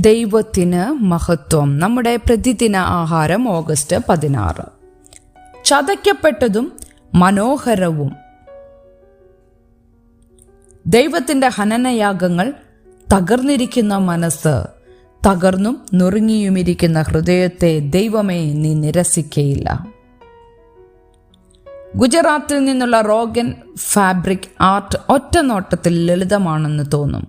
ദൈവത്തിന് മഹത്വം. നമ്മുടെ പ്രതിദിന ആഹാരം ഓഗസ്റ്റ് പതിനാറ്. ചതയ്ക്കപ്പെട്ടതും മനോഹരവും. ദൈവത്തിന്റെ ഹനനയാഗങ്ങൾ തകർന്നിരിക്കുന്ന മനസ്സ് തകർന്നും നുറുങ്ങിയുമിരിക്കുന്ന ഹൃദയത്തെ ദൈവമേ നീ നിരസിക്കയില്ല. ഗുജറാത്തിൽ നിന്നുള്ള റോഗൻ ഫാബ്രിക് ആർട്ട് ഒറ്റ നോട്ടത്തിൽ ലളിതമാണെന്ന് തോന്നും.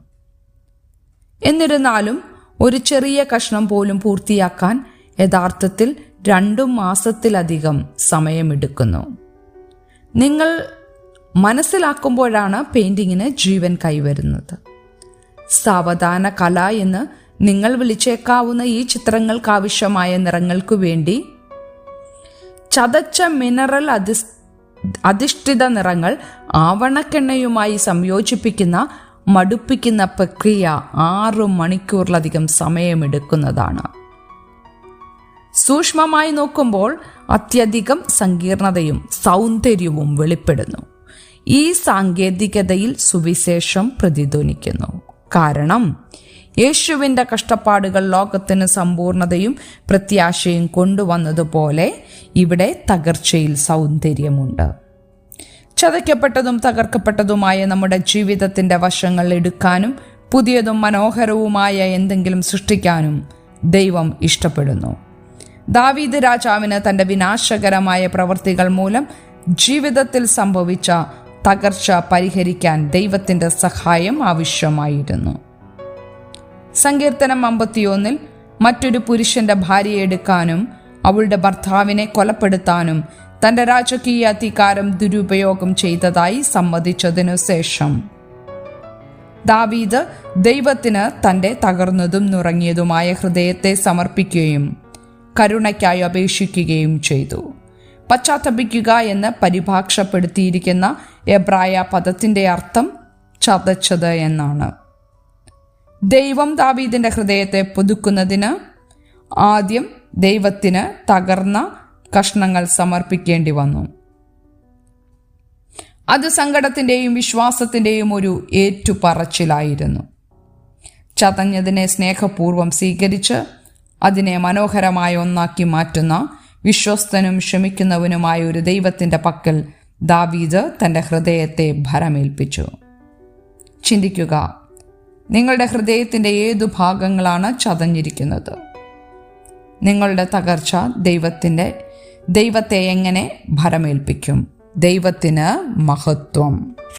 എന്നിരുന്നാലും ഒരു ചെറിയ കഷ്ണം പോലും പൂർത്തിയാക്കാൻ യഥാർത്ഥത്തിൽ രണ്ടു മാസത്തിലധികം സമയമെടുക്കുന്നു. നിങ്ങൾ മനസ്സിലാക്കുമ്പോഴാണ് പെയിന്റിങ്ങിന് ജീവൻ കൈവരുന്നത്. സാവധാന കല എന്ന് നിങ്ങൾ വിളിച്ചേക്കാവുന്ന ഈ ചിത്രങ്ങൾക്കാവശ്യമായ നിറങ്ങൾക്കു വേണ്ടി ചതച്ച മിനറൽ അധിഷ്ഠിത നിറങ്ങൾ ആവണക്കെണ്ണയുമായി സംയോജിപ്പിക്കുന്ന മടുപ്പിക്കുന്ന പ്രക്രിയ ആറു മണിക്കൂറിലധികം സമയമെടുക്കുന്നതാണ്. സൂക്ഷ്മമായി നോക്കുമ്പോൾ അത്യധികം സങ്കീർണതയും സൗന്ദര്യവും വെളിപ്പെടുന്നു. ഈ സാങ്കേതികതയിൽ സുവിശേഷം പ്രതിധ്വനിക്കുന്നു. കാരണം യേശുവിന്റെ കഷ്ടപ്പാടുകൾ ലോകത്തിന് സമ്പൂർണതയും പ്രത്യാശയും കൊണ്ടുവന്നതുപോലെ ഇവിടെ തകർച്ചയിൽ സൗന്ദര്യമുണ്ട്. ചതയ്ക്കപ്പെട്ടതും തകർക്കപ്പെട്ടതുമായ നമ്മുടെ ജീവിതത്തിന്റെ വശങ്ങൾ എടുക്കാനും പുതിയതും മനോഹരവുമായ എന്തെങ്കിലും സൃഷ്ടിക്കാനും ദൈവം ഇഷ്ടപ്പെടുന്നു. ദാവീദ് രാജാവിന് തന്റെ വിനാശകരമായ പ്രവൃത്തികൾ മൂലം ജീവിതത്തിൽ സംഭവിച്ച തകർച്ച പരിഹരിക്കാൻ ദൈവത്തിന്റെ സഹായം ആവശ്യമായിരുന്നു. സങ്കീർത്തനം അമ്പത്തിയൊന്നിൽ മറ്റൊരു പുരുഷന്റെ ഭാര്യയെ എടുക്കാനും അവളുടെ ഭർത്താവിനെ കൊലപ്പെടുത്താനും തന്റെ രാജകീയ അധികാരം ദുരുപയോഗം ചെയ്തതായി സമ്മതിച്ചതിനു ശേഷം. ദാവീദ് ദൈവത്തിന് തന്റെ തകർന്നതും നുറങ്ങിയതുമായ ഹൃദയത്തെ സമർപ്പിക്കുകയും കരുണയ്ക്കായി അപേക്ഷിക്കുകയും ചെയ്തു. പശ്ചാത്തപിക്കുക എന്ന് പരിഭാഷപ്പെടുത്തിയിരിക്കുന്ന എബ്രായ പദത്തിന്റെ അർത്ഥം ചതച്ചത് എന്നാണ്. ദൈവം ദാവീദിന്റെ ഹൃദയത്തെ പുതുക്കുന്നതിന് ആദ്യം ദൈവത്തിന് തകർന്ന കഷ്ണങ്ങൾ സമർപ്പിക്കേണ്ടി വന്നു. അത് സങ്കടത്തിന്റെയും വിശ്വാസത്തിന്റെയും ഒരു ഏറ്റുപറച്ചിലായിരുന്നു. ചതഞ്ഞതിനെ സ്നേഹപൂർവം സ്വീകരിച്ച് അതിനെ മനോഹരമായ ഒന്നാക്കി മാറ്റുന്ന വിശ്വസ്തനും ക്ഷമിക്കുന്നവനുമായ ഒരു ദൈവത്തിന്റെ പക്കൽ ദാവീദ് തന്റെ ഹൃദയത്തെ ഭരമേൽപ്പിച്ചു. ചിന്തിക്കുക നിങ്ങളുടെ ഹൃദയത്തിന്റെ ഏതു ഭാഗങ്ങളാണ് ചതഞ്ഞിരിക്കുന്നത്? നിങ്ങളുടെ തകർച്ച ദൈവത്തിന്റെ ദൈവത്തെ എങ്ങനെ ഭരമേൽപ്പിക്കും? ദൈവത്തിന് മഹത്വം.